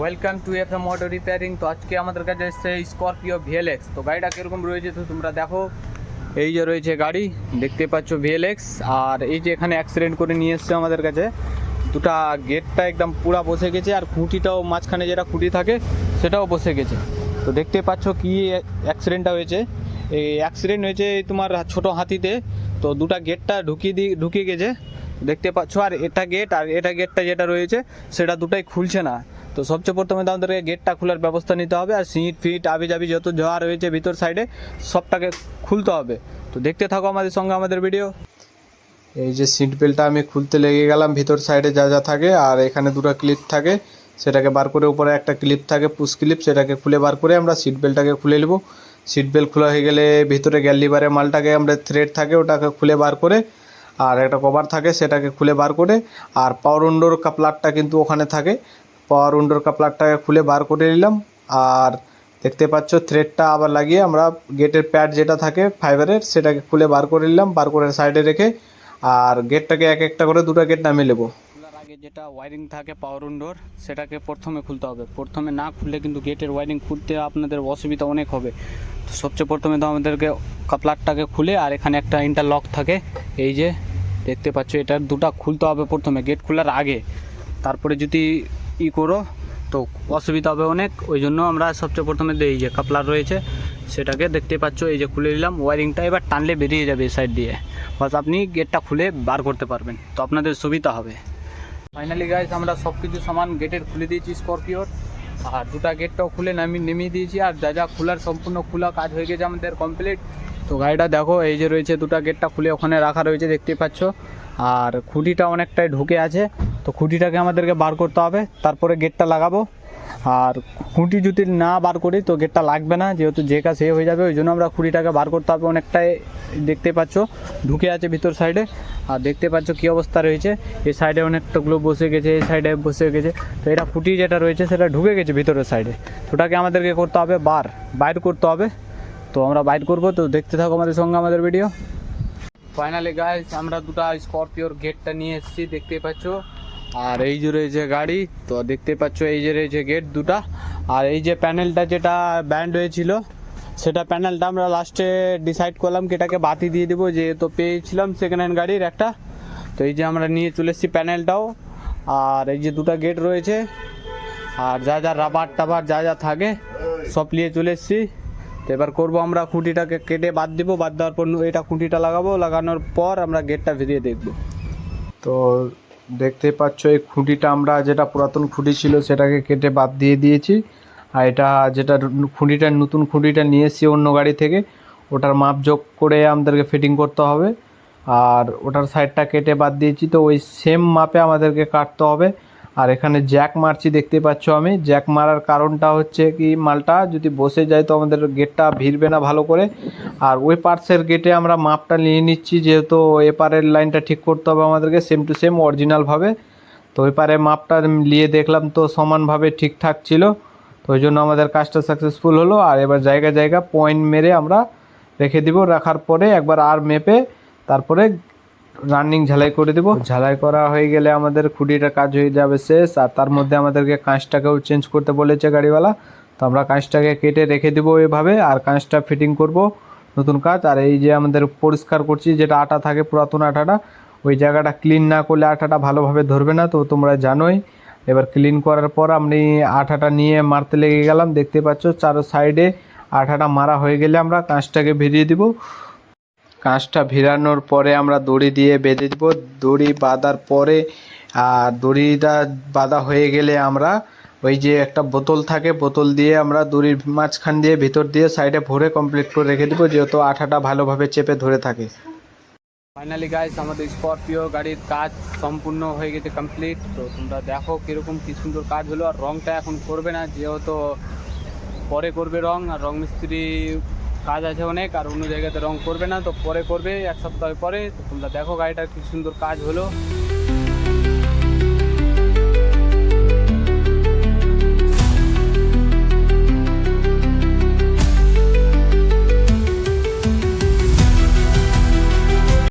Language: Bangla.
Welcome to F M auto repairing তো আজকে আমাদের কাছে এসছে স্করপিও ভিএলএক্স তো গাড়িটা কীরকম রয়েছে তো তোমরা দেখো। এই যে রয়েছে গাড়ি, দেখতে পাচ্ছ ভিএলএক্স আর এই যে এখানে অ্যাক্সিডেন্ট করে নিয়ে এসছে আমাদের কাছে। দুটা গেটটা একদম পুরা বসে গেছে, আর খুঁটিটাও মাঝখানে যেটা খুঁটি থাকে, সেটাও বসে গেছে। তো দেখতে পাচ্ছ কি অ্যাক্সিডেন্টটা হয়েছে। এই অ্যাক্সিডেন্ট হয়েছে তোমার ছোট হাতিতে। তো দুটা গেটটা ঢুকিয়ে দিয়ে ঢুকিয়ে গেছে। দেখতে পাচ্ছ, আর এটা গেট আর এটা গেটটা যেটা রয়েছে, সেটা দুটাই খুলছে না। তো সবচেয়ে প্রথমে তো আমাদেরকে গেটটা খোলার ব্যবস্থা নিতে হবে আর সিট, ফিট আবি যাবি যত যাওয়া রয়েছে ভিতর সাইডে সবটাকে খুলতে হবে। তো দেখতে থাকো আমাদের সঙ্গে আমাদের ভিডিও এই যে সিট বেল্টটা আমি খুলতে লেগে গেলাম, ভিতর সাইডে যা যা থাকে আর এখানে দুটো ক্লিপ থাকে। সেটাকে বার করে উপরে একটা ক্লিপ থাকে পুশ ক্লিপ সেটাকে খুলে বার করে আমরা সিট বেল্টটাকে খুলে নেব। সিট বেল্ট খোলা হয়ে গেলে ভিতরে গ্যাল লিভারের মালটাকে আমরা থ্রেড থাকে, ওটাকে খুলে বার করে আর একটা কভার থাকে, সেটাকে খুলে বার করে। আর পাওয়ার উন্ডোর কাপলারটা কিন্তু ওখানে থাকে। পাওয়ার উন্ডোর কাপলারটাকে খুলে বার করে নিলাম। আর দেখতে পাচ্ছ থ্রেডটা আবার লাগিয়ে আমরা গেটের প্যাড যেটা থাকে ফাইবারের সেটাকে খুলে বার করে নিলাম, বার করে সাইডে রেখে। আর গেটটাকে এক একটা করে দুটো গেট নামিয়ে নেব। খোলার আগে যেটা ওয়ারিং থাকে পাওয়ার উন্ডোর সেটাকে প্রথমে খুলতে হবে। প্রথমে না খুললে কিন্তু গেটের ওয়ারিং খুলতে আপনাদের অসুবিধা অনেক হবে। তো সবচেয়ে প্রথমে তো আমাদেরকে কাপলারটাকে খুলে, আর এখানে একটা ইন্টারলক থাকে। এই যে দেখতে পাচ্ছ, এটার দুটা খুলতে হবে প্রথমে। গেট খোলার আগে। তারপরে যদি ই করো। তো অসুবিধা হবে অনেক, ওই জন্য আমরা সবচেয়ে প্রথমে এই যে কাপলার রয়েছে, সেটাকে দেখতে পাচ্ছ, এই যে খুলে নিলাম, ওয়ারিংটা এবার টানলে বেরিয়ে যাবে এই সাইড দিয়ে। বাস আপনি গেটটা খুলে বার করতে পারবেন, তো আপনাদের সুবিধা হবে। ফাইনালি গাইজ আমরা সব কিছু সামান গেটের খুলে দিয়েছি স্করপিওর আর দুটা গেটটাও খুলে নামিয়ে নেমিয়ে দিয়েছি, আর যা যা খোলার সম্পূর্ণ খোলা কাজ হয়ে গেছে আমাদের কমপ্লিট তো গাড়িটা দেখো, এই যে রয়েছে দুটা গেটটা খুলে ওখানে রাখা রয়েছে, দেখতে পাচ্ছ। আর খুঁটিটা অনেকটাই ঢুকে আছে। তো খুঁটিটাকে আমাদেরকে বার করতে হবে, তারপরে গেটটা লাগাবো। আর খুঁটি যদি না বার করি তো গেটটা লাগবে না, যেহেতু যে কাজ সে হয়ে যাবে, ওই জন্য আমরা খুঁটিটাকে বার করতে হবে। অনেকটাই দেখতে পাচ্ছ, ঢুকে আছে ভিতর সাইডে। আর দেখতে পাচ্ছ কী অবস্থা রয়েছে এই সাইডে অনেকটাগুলো বসে গেছে এই সাইডে বসে গেছে। তো এটা খুঁটি যেটা রয়েছে সেটা ঢুকে গেছে ভিতরের সাইডে। ওটাকে আমাদেরকে করতে হবে বার, বাইর করতে হবে। তো আমরা বাইর করব, তো দেখতে থাকো আমাদের সঙ্গে আমাদের ভিডিও। ফাইনালি গাইজ আমরা দুটা স্করপিওর গেটটা নিয়ে এসেছি, দেখতে পাচ্ছ। আর এই যে রয়েছে গাড়ি, তো দেখতে পাচ্ছ এই যে রয়েছে গেট দুটা। আর এই যে প্যানেলটা যেটা ব্যান্ড হয়েছিল, সেটা প্যানেলটা আমরা লাস্টে ডিসাইড করলাম কি এটাকে বাতি দিয়ে দেবো, যেহেতু পেয়েছিলাম সেকেন্ড হ্যান্ড গাড়ির একটা। তো এই যে আমরা নিয়ে চলে এসেছি প্যানেলটাও আর এই যে দুটো গেট রয়েছে, আর যা যা রাবার টাবার যা যা থাকে, সব নিয়ে চলে এসেছি। তো এবার করব আমরা খুঁটিটাকে কেটে বাদ দিব, বাদ দেওয়ার পর এটা খুঁটিটা লাগাবো, লাগানোর পর আমরা গেটটা ভিড়িয়ে দেখব। তো দেখতে পাচ্ছ, এই খুঁটিটা আমরা, যেটা পুরাতন খুঁটি ছিল, সেটাকে কেটে বাদ দিয়ে দিয়েছি। আর এটা যেটা খুঁটিটা, নতুন খুঁটিটা নিয়ে এসেছি অন্য গাড়ি থেকে, ওটার মাপ যোগ করে আমাদেরকে ফিটিং করতে হবে। আর ওটার সাইডটা কেটে বাদ দিয়েছি, তো ওই সেম মাপে আমাদেরকে কাটতে হবে। আর এখানে জ্যাক মারছি দেখতে পাচ্ছ আমি। জ্যাক মারার কারণটা হচ্ছে কি, মালটা যদি বসে যায় তো আমাদের গেটটা ভিড়বে না ভালো করে। আর ওই পার্টসের গেটে আমরা মাপটা নিয়ে নিচ্ছি, যেহেতু এপারের লাইনটা ঠিক করতে হবে আমাদেরকে সেম টু সেম অরিজিনালভাবে তো ওই পারে মাপটা নিয়ে দেখলাম তো সমানভাবে ঠিকঠাক ছিল। তো ওই জন্য আমাদের কাজটা সাকসেসফুল হলো। আর এবার জায়গা জায়গা পয়েন্ট মেরে আমরা রেখে দিব। রাখার পরে একবার আর মেপে তারপরে রানিং ঝালাই করে দেবো। ঝালাই করা হয়ে গেলে আমাদের খুঁটিটার কাজ হয়ে যাবে শেষ। আর তার মধ্যে আমাদেরকে কাঁচটাকেও চেঞ্জ করতে বলেছে গাড়িওয়ালা। তো আমরা কাঁচটাকে কেটে রেখে দেবো এভাবে। আর কাঁচটা ফিটিং করব নতুন কাজ। আর এই যে আমাদের পরিষ্কার করছি, যেটা আটা থাকে, পুরাতন আটাটা, ওই জায়গাটা ক্লিন না করলে আটাটা ভালোভাবে ধরবে না। তো তোমরা জানোই। এবার ক্লিন করার পর আমি আঠাটা নিয়ে মারতে লেগে গেলাম। দেখতে পাচ্ছ, চারো সাইডে আঠাটা মারা হয়ে গেলে আমরা কাঁচটাকে ভিড়িয়ে দিব। কাঁচটা ভিড়ানোর পরে আমরা দড়ি দিয়ে বেঁধে দিব। দড়ি বাঁধার পরে আর দড়িটা বাঁধা হয়ে গেলে আমরা ওই যে একটা বোতল থাকে, বোতল দিয়ে আমরা দড়ির মাঝখান দিয়ে, ভিতর দিয়ে সাইডে ভরে কমপ্লিট করে রেখে দেবো, যেহেতু আঠাটা ভালোভাবে চেপে ধরে থাকে। ফাইনালি গাইস আমাদের স্করপিও গাড়ির কাজ সম্পূর্ণ হয়ে গেছে কমপ্লিট তো তোমরা দেখো কীরকম কী সুন্দর কাজ হলো। আর রঙটা এখন করবে না, যেহেতু পরে করবে রং। আর রং মিস্ত্রি কাজ আছে অনেক আর অন্য জায়গাতে রং করবে না, তো পরে করবে, এক সপ্তাহ পরে। তোমরা দেখো গাড়িটার কি সুন্দর কাজ হলো।